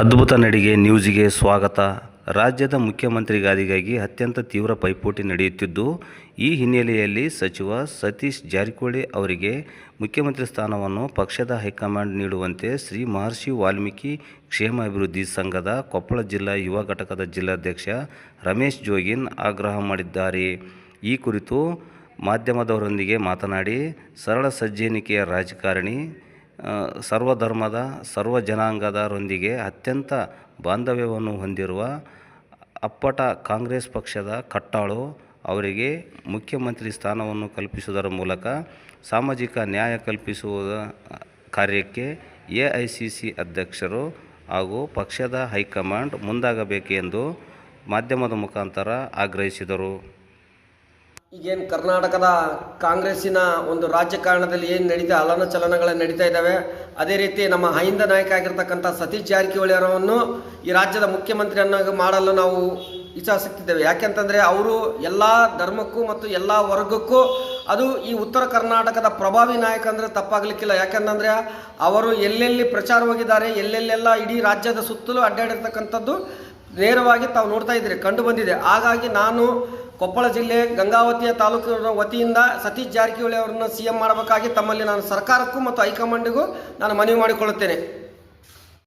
ಅದ್ಭುತ ನಡಿಗೆ ನ್ಯೂಸ್ಗೆ ಸ್ವಾಗತ. ರಾಜ್ಯದ ಮುಖ್ಯಮಂತ್ರಿ ಗಾದಿಗಾಗಿ ಅತ್ಯಂತ ತೀವ್ರ ಪೈಪೋಟಿ ನಡೆಯುತ್ತಿದ್ದು, ಈ ಹಿನ್ನೆಲೆಯಲ್ಲಿ ಸಚಿವ ಸತೀಶ್ ಜಾರಕಿಹೊಳಿ ಅವರಿಗೆ ಮುಖ್ಯಮಂತ್ರಿ ಸ್ಥಾನವನ್ನು ಪಕ್ಷದ ಹೈಕಮಾಂಡ್ ನೀಡುವಂತೆ ಶ್ರೀ ಮಹರ್ಷಿ ವಾಲ್ಮೀಕಿ ಕ್ಷೇಮಾಭಿವೃದ್ಧಿ ಸಂಘದ ಕೊಪ್ಪಳ ಜಿಲ್ಲಾ ಯುವ ಘಟಕದ ಜಿಲ್ಲಾಧ್ಯಕ್ಷ ರಮೇಶ್ ಜೋಗಿನ್ ಆಗ್ರಹ ಮಾಡಿದ್ದಾರೆ. ಈ ಕುರಿತು ಮಾಧ್ಯಮದವರೊಂದಿಗೆ ಮಾತನಾಡಿ, ಸರಳ ಸಜ್ಜನಿಕೆಯ ರಾಜಕಾರಣಿ ಸರ್ವಧರ್ಮದ ಸರ್ವ ಜನಾಂಗದರೊಂದಿಗೆ ಅತ್ಯಂತ ಬಾಂಧವ್ಯವನ್ನು ಹೊಂದಿರುವ ಅಪ್ಪಟ ಕಾಂಗ್ರೆಸ್ ಪಕ್ಷದ ಕಟ್ಟಾಳು ಅವರಿಗೆ ಮುಖ್ಯಮಂತ್ರಿ ಸ್ಥಾನವನ್ನು ಕಲ್ಪಿಸುವುದರ ಮೂಲಕ ಸಾಮಾಜಿಕ ನ್ಯಾಯ ಕಲ್ಪಿಸುವ ಕಾರ್ಯಕ್ಕೆ ಎ ಅಧ್ಯಕ್ಷರು ಹಾಗೂ ಪಕ್ಷದ ಹೈಕಮಾಂಡ್ ಮುಂದಾಗಬೇಕೆಂದು ಮಾಧ್ಯಮದ ಮುಖಾಂತರ ಆಗ್ರಹಿಸಿದರು. ಈಗೇನು ಕರ್ನಾಟಕದ ಕಾಂಗ್ರೆಸ್ಸಿನ ಒಂದು ರಾಜಕಾರಣದಲ್ಲಿ ಏನು ನಡೀತಾ ಅಲನ ಚಲನಗಳು ನಡೀತಾ ಇದ್ದಾವೆ, ಅದೇ ರೀತಿ ನಮ್ಮ ಹೈಂದ ನಾಯಕ ಆಗಿರ್ತಕ್ಕಂಥ ಸತೀಶ್ ಜಾರಕಿಹೊಳಿ ಅವರನ್ನು ಈ ರಾಜ್ಯದ ಮುಖ್ಯಮಂತ್ರಿಯನ್ನಾಗಿ ಮಾಡಲು ನಾವು ಇಚ್ಛಾಸಕ್ತಿದ್ದೇವೆ ಯಾಕೆಂತಂದರೆ ಅವರು ಎಲ್ಲ ಧರ್ಮಕ್ಕೂ ಮತ್ತು ಎಲ್ಲ ವರ್ಗಕ್ಕೂ ಅದು ಈ ಉತ್ತರ ಕರ್ನಾಟಕದ ಪ್ರಭಾವಿ ನಾಯಕ ಅಂದರೆ ತಪ್ಪಾಗಲಿಕ್ಕಿಲ್ಲ. ಯಾಕೆಂತಂದರೆ ಅವರು ಎಲ್ಲೆಲ್ಲಿ ಪ್ರಚಾರ ಹೋಗಿದ್ದಾರೆ, ಎಲ್ಲೆಲ್ಲೆಲ್ಲ ಇಡೀ ರಾಜ್ಯದ ಸುತ್ತಲೂ ಅಡ್ಡಾಡಿರ್ತಕ್ಕಂಥದ್ದು ನೇರವಾಗಿ ತಾವು ನೋಡ್ತಾ ಇದ್ದೀರಿ, ಕಂಡು ಬಂದಿದೆ. ಹಾಗಾಗಿ ನಾನು ಕೊಪ್ಪಳ ಜಿಲ್ಲೆ ಗಂಗಾವತಿಯ ತಾಲೂಕಿನ ವತಿಯಿಂದ ಸತೀಶ್ ಜಾರಕಿಹೊಳಿ ಅವರನ್ನು ಸಿ ಎಂ ಮಾಡಬೇಕಾಗಿ ತಮ್ಮಲ್ಲಿ ನಾನು ಸರ್ಕಾರಕ್ಕೂ ಮತ್ತು ಹೈಕಮಾಂಡಿಗೂ ನಾನು ಮನವಿ ಮಾಡಿಕೊಳ್ಳುತ್ತೇನೆ.